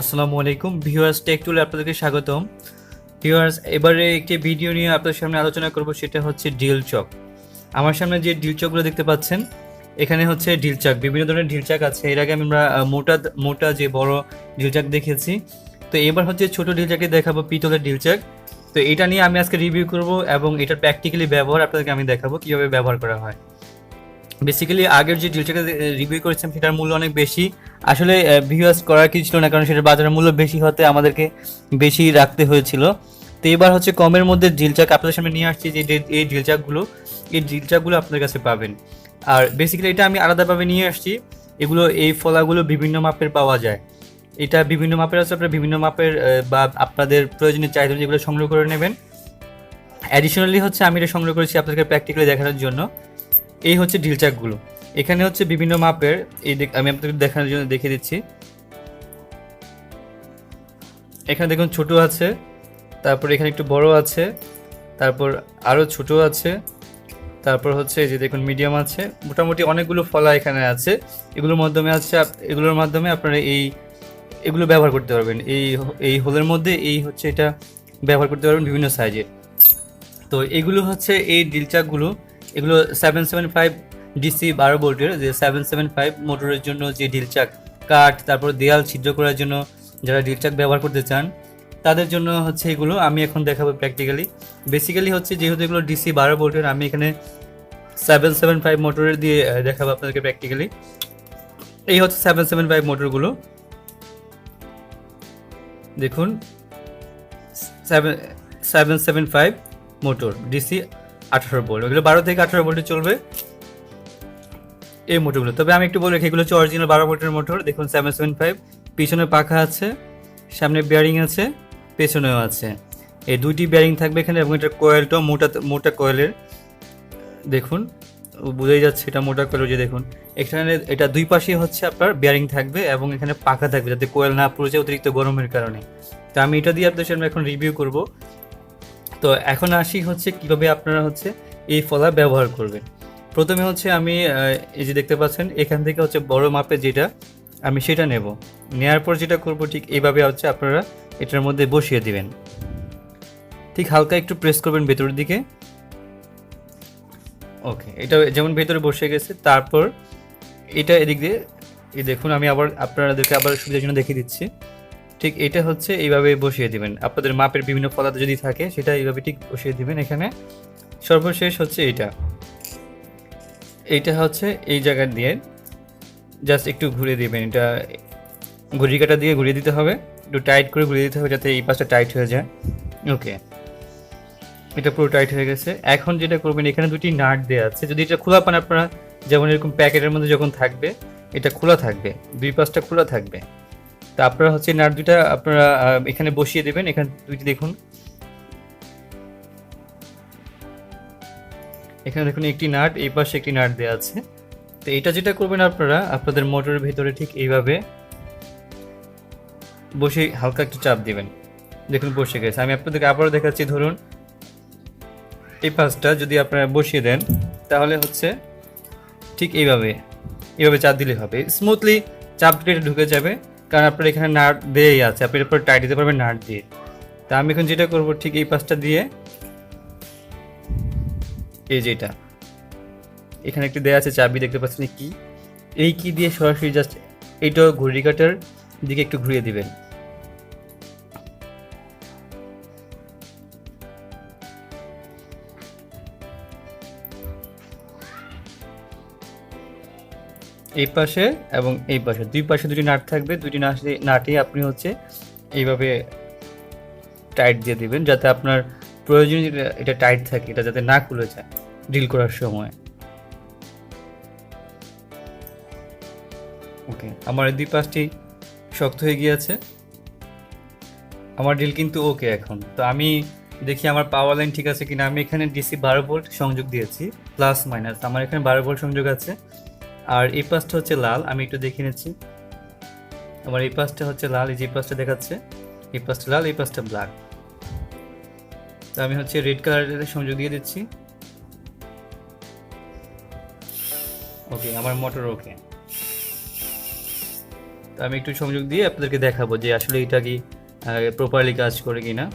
আসসালামু আলাইকুম। Viewers take টুলে আপনাদেরকে স্বাগতম। ভিউয়ার্স, এবারে একটি ভিডিও নিয়ে আপনাদের সামনে আলোচনা করব, সেটা হচ্ছে ডিল চক। আমার সামনে যে ডিল চকগুলো দেখতে পাচ্ছেন, এখানে হচ্ছে ডিল চাক। বিভিন্ন ধরনের ডিল চাক আছে। এর আগে আমরা মোটা মোটা যে বড় ডিল চাক দেখেছি। তো এবার হচ্ছে ছোট ডিল চাকে দেখাবো, পিতলের ডিল চাক। তো এটা নিয়ে আমি আজকে রিভিউ করব এবং এটার প্র্যাকটিক্যালি ব্যবহার আপনাদেরকে আমি দেখাবো, কীভাবে ব্যবহার করা হয়। বেসিক্যালি আগের যে ডিলটাকে রিভিউ করেছিলাম, সেটার মূল্য অনেক বেশি। আসলে ভিউয়ার্স করার কিছু ছিল না, কারণ সেটার বাজারের মূল্য বেশি হতে আমাদেরকে বেশি রাখতে হয়েছিল। তো এবার হচ্ছে কমের মধ্যে ডিলচাক আপনাদের সামনে নিয়ে আসছি, যে এই ডিলচাকগুলো এই ডিলচাকগুলো আপনাদের কাছে পাবেন। আর বেসিক্যালি এটা আমি আলাদাভাবে নিয়ে আসছি। এগুলো, এই ফলাগুলো বিভিন্ন মাপের পাওয়া যায়। এটা বিভিন্ন মাপের আছে, আপনার বিভিন্ন মাপের বা আপনাদের প্রয়োজনীয় চাহিদা যেগুলো সংগ্রহ করে নেবেন। অ্যাডিশনালি হচ্ছে, আমি এটা সংগ্রহ করেছি আপনাদেরকে প্র্যাকটিক্যালি দেখানোর জন্য। এই হচ্ছে ঢিলচাকগুলো। এখানে হচ্ছে বিভিন্ন মাপের, এই আমি আপনাদের দেখানোর জন্য দেখিয়ে দিচ্ছি। এখানে দেখুন ছোট আছে, তারপর এখানে একটু বড় আছে, তারপর আরও ছোট আছে, তারপর হচ্ছে এই যে দেখুন মিডিয়াম আছে। মোটামুটি অনেকগুলো ফলা এখানে আছে। এগুলোর মাধ্যমে আছে এগুলোর মাধ্যমে আপনারা এই, এগুলো ব্যবহার করতে পারবেন। এই এই হোলের মধ্যে এই হচ্ছে এটা ব্যবহার করতে পারবেন বিভিন্ন সাইজে তো এগুলো হচ্ছে এই ডিলচাকগুলো এগুলো সেভেন সেভেন ফাইভ ডিসি বারো ভোল্টের, যে সেভেন সেভেন ফাইভ মোটরের জন্য যে ডিলচাক কাঠ, তারপর দেয়াল ছিদ্র করার জন্য যারা ডিলচাক ব্যবহার করতে চান, তাদের জন্য হচ্ছে এগুলো আমি এখন দেখাবো প্র্যাকটিক্যালি বেসিক্যালি হচ্ছে যেহেতু এগুলো ডিসি বারো ভোল্টের, আমি এখানে সেভেন সেভেন ফাইভ মোটরের দিয়ে দেখাবো আপনাদেরকে প্র্যাকটিক্যালি এই হচ্ছে সেভেন সেভেন ফাইভ মোটরগুলো। দেখুন seven seven seven five motor DC আঠারো ভোল্ট ওগুলো বারো থেকে আঠারো ভোল্টে চলবে। এই মোটরগুলো। তবে আমি একটু বলে রাখি, এগুলো হচ্ছে অরিজিনাল বারো ভোল্টের মোটর। দেখুন সেভেন সেভেন ফাইভ পিছনে পাখা আছে, সামনে বেয়ারিং আছে, পেছনেও আছে। এই দুইটি বেয়ারিং থাকবে এখানে এবং এটা কয়েলটাও মোটা মোটা কয়েলের দেখুন বোঝাই যাচ্ছে এটা মোটা কয়েল যে দেখুন। এখানে এটা দুই পাশে হচ্ছে আপনার বেয়ারিং থাকবে এবং এখানে পাখা থাকবে, যাতে কোয়েল না পড়ে যায় অতিরিক্ত গরমের কারণে। তো আমি এটা দিয়ে আপনাদের সামনে এখন রিভিউ করব। তো এখন আসি হচ্ছে কীভাবে আপনারা হচ্ছে এই ফলা ব্যবহার করবেন। প্রথমে হচ্ছে আমি এই যে দেখতে পাচ্ছেন, এখান থেকে হচ্ছে বড় মাপে যেটা আমি সেটা নেব। নেয়ার পর যেটা করব ঠিক এইভাবে হচ্ছে আপনারা এটার মধ্যে বসিয়ে দিবেন। ঠিক হালকা একটু প্রেস করবেন ভেতরের দিকে। ওকে, এটা যেমন ভেতরে বসে গেছে, তারপর এটা এদিক দিয়ে, এই দেখুন আমি আবার আপনাদেরকে আবার সুবিধার জন্য দেখিয়ে দিচ্ছি। ঠিক এটা হচ্ছে এইভাবে বসিয়ে দিবেন। আপনাদের মাপের বিভিন্ন পদার্থ যদি থাকে, সেটা এইভাবে ঠিক বসিয়ে দিবেন এখানে। সর্বশেষ হচ্ছে এইটা। এইটা হচ্ছে এই জায়গা দিয়ে জাস্ট একটু ঘুরে দিবেন। এটা ঘুরি কাটা দিয়ে ঘুরিয়ে দিতে হবে। একটু টাইট করে ঘুরিয়ে দিতে হবে যাতে এই পাশটা টাইট হয়ে যায়। ওকে। এটা পুরো টাইট হয়ে গেছে। এখন যেটা করবেন, এখানে দুটি নাট দেওয়া আছে। যদি এটা খোলা পান আপনারা, যেমন এরকম প্যাকেটের মধ্যে যখন থাকবে, এটা খোলা থাকবে। দুই পাশটা খোলা থাকবে। তা আপনারা হচ্ছে নাট দুইটা আপনারা এখানে বসিয়ে দেবেন, এখানে দুইটি দেখুন। এখানে দেখুন একটি নাট, এই পাশে একটি নাট দেওয়া আছে। তো এটা যেটা করবেন আপনারা, আপনাদের মোটরের ভিতরে ঠিক এইভাবে বসে হালকা একটু চাপ দিবেন। দেখুন বসে গেছে। আমি আপনাদেরকে আবারও দেখাচ্ছি, ধরুন, এই পাশটা যদি আপনারা বসিয়ে দেন, তাহলে হচ্ছে ঠিক এইভাবে এইভাবে চাপ দিলে হবে। স্মুথলি চাপ এটা ঢুকে যাবে। কারণ আপনার এখানে নাট দেয়াই আছে, আপনি এরপর টাইট দিতে পারবেন নাট দিয়ে। তা আমি এখন যেটা করব, ঠিক এই পাশটা দিয়ে, এই যেটা এখানে একটি দেয়া আছে চাবি, দেখতে পাচ্ছেন কি? এই কি দিয়ে সরাসরি জাস্ট এইটা ঘড়ি কাটার দিকে একটু ঘুরিয়ে দিবেন। এই পাশে এবং এই পাশে। দুই পাশে দুটি নাট থাকবে। দুটি নাটে নাটে আপনি হচ্ছে এইভাবে টাইট দিয়ে দিবেন যাতে আপনার প্রয়োজন এটা টাইট থাকে, এটা যাতে না খুলে যায় ডিল করার সময়। ওকে আমার দুই পাশটি শক্ত হয়ে গিয়েছে। আমার ডিল কিন্তু ওকে এখন। তো আমি দেখি আমার পাওয়ার লাইন ঠিক আছে কিনা। আমি এখানে ডিসি বারো ভোল্ট সংযোগ দিয়েছি প্লাস মাইনাস আমার এখানে বারো ভোল্ট সংযোগ আছে। আর এই পাশটা হচ্ছে লাল, আমি একটু দেখে নিচ্ছি। আমার এই পাশটা হচ্ছে লাল, এই যে পাশটা দেখাচ্ছে, এই পাশটা লাল, এই পাশটা ব্ল্যাক। তো আমি হচ্ছে রেড কালারের সংযোগ দিয়ে দিচ্ছি। ওকে, আমার মোটর ওকে। তো আমি একটু সংযোগ দিয়ে আপনাদেরকে দেখাবো যে আসলে এটা কি প্রপারলি কাজ করে কি না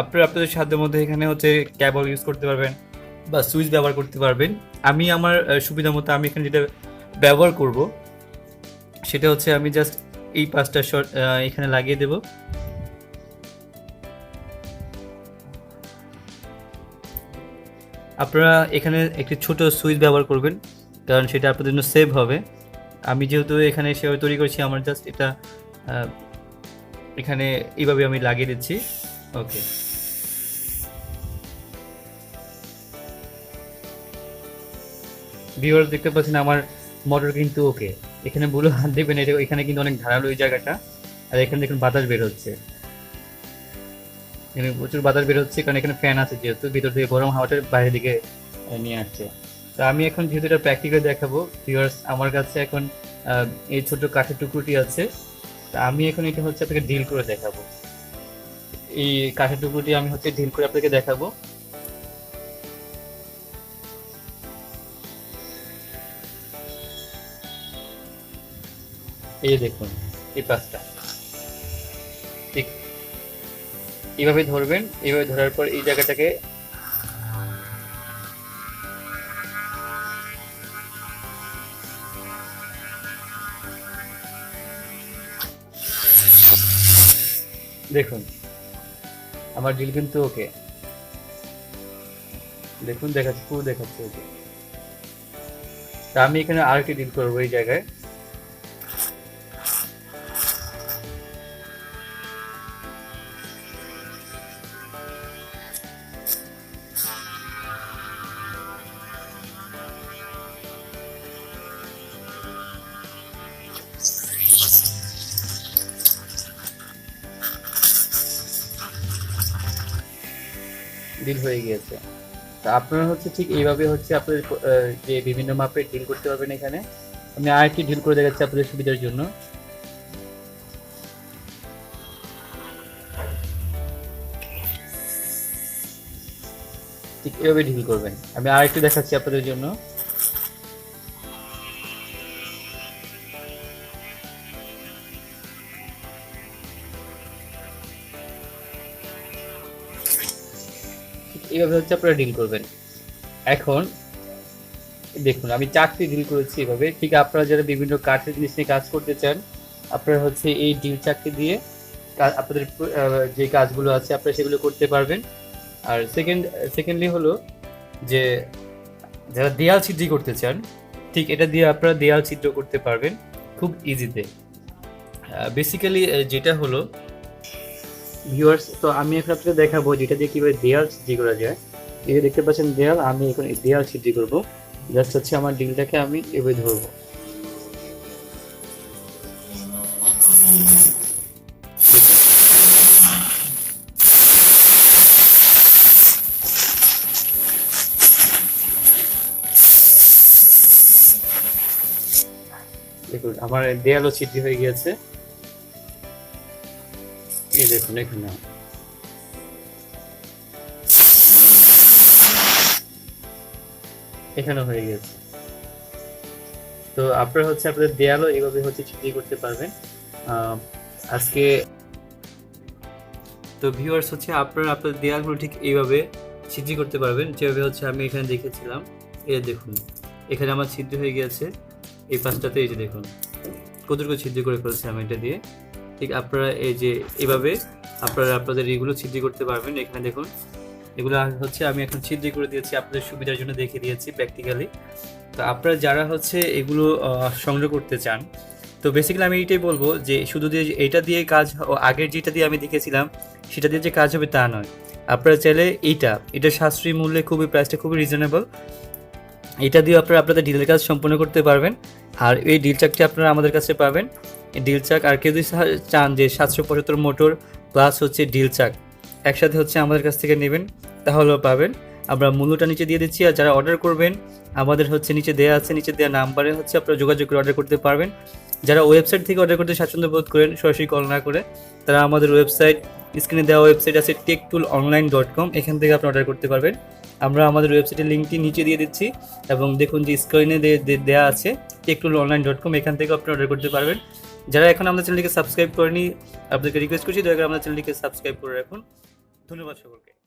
আপনারা আপনাদের সাধ্যের মধ্যে এখানে হচ্ছে ক্যাবল ইউজ করতে পারবেন বা সুইচ ব্যবহার করতে পারবেন। আমি আমার সুবিধা মতো আমি এখানে যেটা ব্যবহার করব, সেটা হচ্ছে আমি জাস্ট এই পাঁচটা শর্ট এখানে লাগিয়ে দেব। আপনারা এখানে একটি ছোট সুইচ ব্যবহার করবেন, কারণ সেটা আপনাদের জন্য সেভ হবে। আমি যেহেতু এখানে সেভাবে তৈরি করছি, আমার জাস্ট এটা এখানে এইভাবে আমি লাগিয়ে দিচ্ছি। ওকে ভিউয়ার্স দেখতে পাচ্ছেন আমার মোটর কিন্তু ওকে এখানে বলে হাত দেবেন এটা এখানে কিন্তু অনেক ধারালো এই জায়গাটা। আর এখানে দেখুন বাতাস বের হচ্ছে। এখানে প্রচুর বাতাস বের হচ্ছে, কারণ এখানে ফ্যান আছে যেহেতু, ভিতর থেকে গরম হাওয়াটা বাইরের দিকে নিয়ে আসছে। তো আমি এখন যেহেতু এটা প্র্যাকটিক্যাল দেখাবো ভিউয়ার্স আমার কাছে এখন এই ছোট কাঠের টুকরোটি আছে। তা আমি এখন এটা হচ্ছে আপনাকে ডিল করে দেখাবো। এই কাঠের টুকরোটি আমি হচ্ছে ডিল করে আপনাকে দেখাবো। এই যে দেখুন, এই পাঁচটা ঠিক। এইভাবে ধরবেন, এইভাবে ধরার পর এই জায়গাটাকে দেখুন, আমার ডিল কিন্তু ওকে। দেখুন, দেখাচ্ছে, পুরো দেখাচ্ছে ওকে। তা আমি এখানে আরেকটি ডিল করব এই জায়গায়। ডিল হয়ে গিয়েছে। তা আপনারা হচ্ছে ঠিক এইভাবে হচ্ছে আপনাদের যে বিভিন্ন মাপে ডিল করতে পারবেন এখানে। আমি আরেকটি ডিল করে দেখাচ্ছি আপনাদের সুবিধার জন্য। ঠিক এভাবে ডিল করবেন। আমি আরেকটি দেখাচ্ছি আপনাদের জন্য। এইভাবে হচ্ছে আপনারা ডিল করবেন। এখন, দেখুন, আমি চারটি ডিল করেছি এভাবে। ঠিক আপনারা যারা বিভিন্ন কাঠের জিনিস নিয়ে কাজ করতে চান, আপনারা হচ্ছে এই ডিল চারটি দিয়ে আপনাদের যে কাজগুলো আছে, আপনারা সেগুলো করতে পারবেন। আর সেকেন্ড সেকেন্ডলি হলো যে, যারা দেয়াল ছিদ্রি করতে চান, ঠিক এটা দিয়ে আপনারা দেয়াল ছিদ্র করতে পারবেন খুব ইজিতে বেসিক্যালি যেটা হলো ভিউয়ার্স তো আমি এখন আপনাকে দেখাবো যেটা দিয়ে কীভাবে দেয়াল ছিদ্রি করা যায়। এই যে দেখতে পাচ্ছেন দেয়াল, আমি এখন এই দেয়াল ছিদ্রি করব। জাস্ট হচ্ছে আমার ডিলটাকে আমি এভাবে ধরবো। দেখুন, আমার দেয়ালও ছিদ্রি হয়ে গিয়েছে। এই দেখুন, এখানে। এখানে হয়ে গেছে। তো আপনারা হচ্ছে আপনাদের দেয়ালও এইভাবে হচ্ছে ছিদ্রি করতে পারবেন। আজকে তো ভিউয়ার্স হচ্ছে আপনারা আপনাদের দেয়ালগুলো ঠিক এইভাবে ছিদ্রি করতে পারবেন। যেভাবে হচ্ছে আমি এখানে দেখেছিলাম। এই দেখুন, এখানে আমার ছিদ্র হয়ে গিয়েছে। এই পাঁচটাতে এই যে দেখুন, কতটুকু ছিদ্র করে ফেলছি আমি এটা দিয়ে। ঠিক আপনারা এই যে এভাবে আপনারা আপনাদের এগুলো ছিদ্রি করতে পারবেন। এখানে দেখুন, এগুলো হচ্ছে আমি এখন ছিদ্রি করে দিয়েছি, আপনাদের সুবিধার জন্য দেখে দিয়েছি প্র্যাকটিক্যালি তো আপনারা যারা হচ্ছে এগুলো সংগ্রহ করতে চান, তো বেসিক্যালি আমি এইটাই বলব যে শুধু দিয়ে এটা দিয়ে কাজ আগের যেটা দিয়ে আমি দেখেছিলাম, সেটা দিয়ে যে কাজ হবে তা নয়। আপনারা চাইলে এইটা, এটা সাশ্রয়ী মূল্যে খুবই প্রাইসটা খুবই রিজনেবল এটা দিয়ে আপনারা আপনাদের ডিলের কাজ সম্পন্ন করতে পারবেন। আর এই ডিল চাকটি আপনারা আমাদের কাছে পাবেন। ডিল চাক। আর কেউ যদি চান যে সাতশো পঁচাত্তর মোটর প্লাস হচ্ছে ডিল চাক, একসাথে হচ্ছে আমাদের কাছ থেকে নেবেন। তাহলেও পাবেন। আমরা মূল্যটা নিচে দিয়ে দিচ্ছি আর যারা অর্ডার করবেন, আমাদের হচ্ছে নিচে দেওয়া আছে, নিচে দেওয়া নাম্বারে হচ্ছে আপনারা যোগাযোগ করে অর্ডার করতে পারবেন। যারা ওয়েবসাইট থেকে অর্ডার করতে স্বাচ্ছন্দ্য বোধ করেন, সরাসরি কল না করে, তারা আমাদের ওয়েবসাইট স্ক্রিনে দেওয়া ওয়েবসাইট আছে tech tool online dot com এখান থেকে আপনি অর্ডার করতে পারবেন। আমরা আমাদের ওয়েবসাইটের লিঙ্কটি নিচে দিয়ে দিচ্ছি এবং দেখুন যে স্ক্রিনে দেওয়া আছে tech tool online dot com এখান থেকে আপনি অর্ডার করতে পারবেন। যারা এখন আমাদের চ্যানেলটিকে সাবস্ক্রাইব করেনি, আপনাদেরকে রিকোয়েস্ট করছি, দয়া করে আমাদের চ্যানেলটিকে সাবস্ক্রাইব করে রাখুন। ধন্যবাদ সকলকে।